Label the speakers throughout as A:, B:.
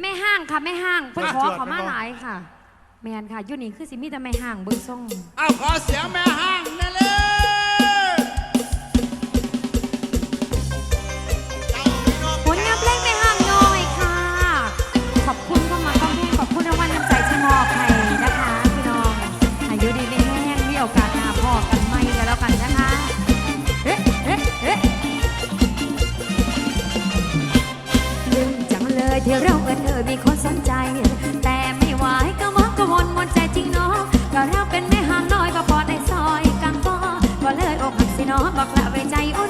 A: แม่ห้างค่ะแม่ห้างเพิ่นขอ
B: จวด
A: ขอมา
B: ไปบ่
A: หลายค่ะ แมนค่ะอยูนี่คือสิมีแต่แม่ห้างเบิ้งส่ง
B: เอาขอเสียงแม่ห้างนั่นเลย
A: ผลงานเพลงแม่ห้างน้อยค่ะ ขอบคุณเข้ามาคอมเพลงขอบคุณรางวัลน้ำใจที่มอบให้นะคะพี่น้องอายุดีไม่แห้งมีโอกาส ยมีคนสนใจ แต่ไม่ไหวก็มองก็วนมนใจจริงเนาะก็แล้วเป็นแม่หางน้อยก็พอในซอยกังก็ก็เลยอกหักสิเนาะบอกละไว้ใจอ้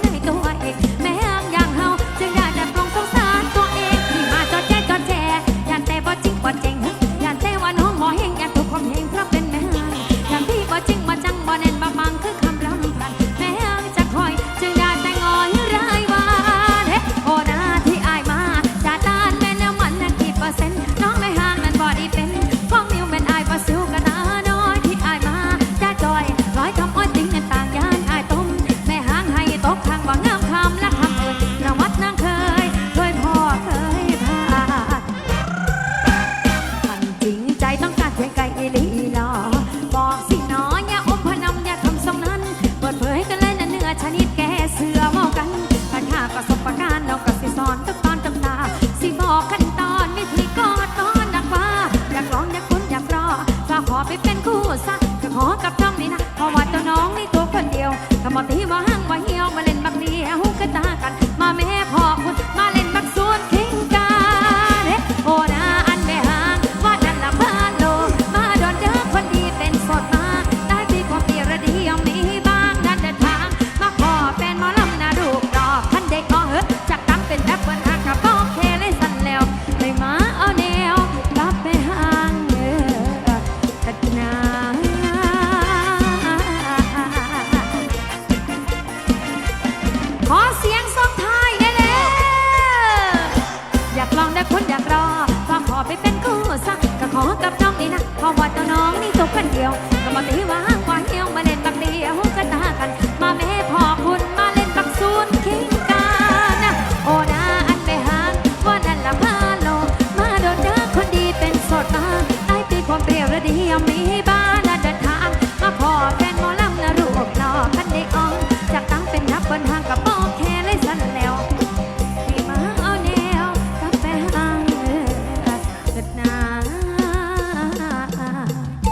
A: ขมอดที่ว่างว่าเหี่ยวมาเล่นบักเดียวหูกระตากัน